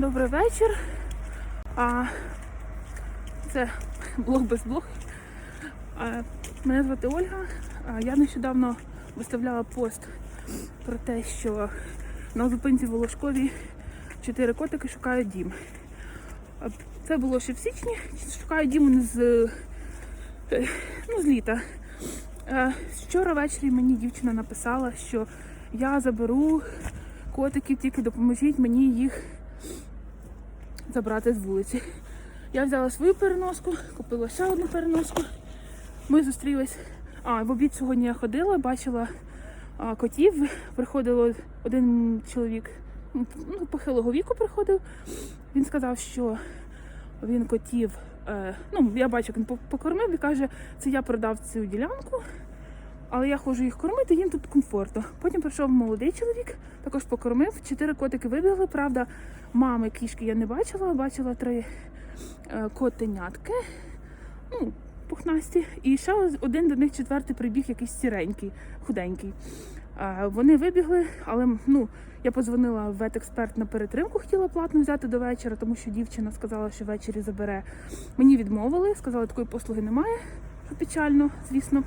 Добрий вечір. А, це блог без блог. А, мене звати Ольга. А, я нещодавно виставляла пост про те, що на зупинці Волошкові чотири котики шукають дім. А, Це було ще в січні. Шукають дім з, ну, з літа. Е, Вчора ввечері мені дівчина написала, що я заберу котиків, тільки допоможіть мені їх забрати з вулиці. Я взяла свою переноску, купила ще одну переноску. Ми зустрілись. А, в обід сьогодні я ходила, бачила а, котів. Приходило один чоловік ну, похилого віку приходив. Він сказав, що він котів. Е, ну, я бачу, він покормив і каже, це я продав цю ділянку, але я ходжу їх кормити, їм тут комфортно. Потім прийшов молодий чоловік, також покормив. Чотири котики вибігли. Правда, мами кішки я не бачила, бачила три е, котенятки. Ну, пухнасті. І ще один до них четвертий прибіг, якийсь сіренький, худенький. Е, Вони вибігли, але ну, я позвонила в ветексперт на перетримку, хотіла платно взяти до вечора, тому що дівчина сказала, що ввечері забере. Мені відмовили, сказали, такої послуги немає, що печально, звісно.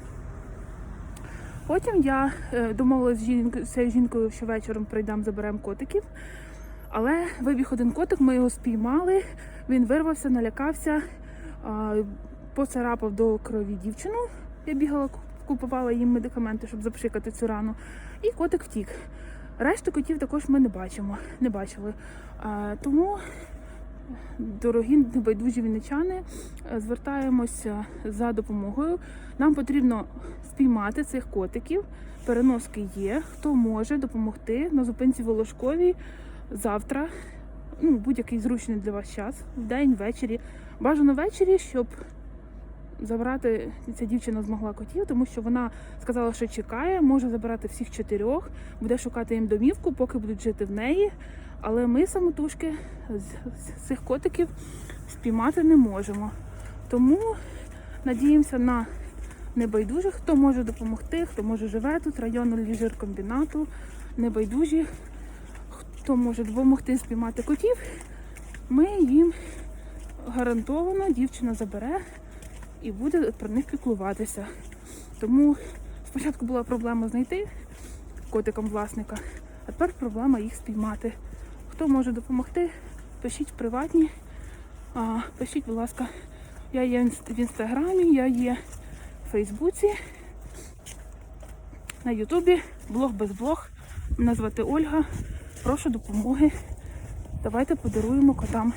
Потім я е, домовилася з жінкою, жінкою, що вечором прийдемо, заберемо котиків. Але вибіг один котик, ми його спіймали. Він вирвався, налякався, поцарапав до крові дівчину. Я бігала, купувала їм медикаменти, щоб запшикати цю рану. І котик втік. Решту котів також ми не бачимо, не бачили. Тому, дорогі небайдужі вінничани, е, звертаємося за допомогою. Нам потрібно спіймати цих котиків. Переноски є. Хто може допомогти на зупинці Волошковій завтра, ну, будь-який зручний для вас час, в день, ввечері. Бажано ввечері, щоб забрати ця дівчина змогла котів, тому що вона сказала, що чекає, може забирати всіх чотирьох, буде шукати їм домівку, поки будуть жити в неї. Але ми самотужки з цих котиків спіймати не можемо. Тому надіємося на небайдужих, хто може допомогти, хто може живе тут, районного ліжеркомбінату, небайдужі, хто може допомогти спіймати котів, ми їм гарантовано дівчина забере і буде про них піклуватися. Тому спочатку була проблема знайти котикам власника, а тепер проблема їх спіймати. Хто може допомогти, пишіть в приватні, а, пишіть, будь ласка, я є в інстаграмі, я є в Фейсбуці, на Ютубі, блог без блог. Мене звати Ольга. Прошу допомоги. Давайте подаруємо котам.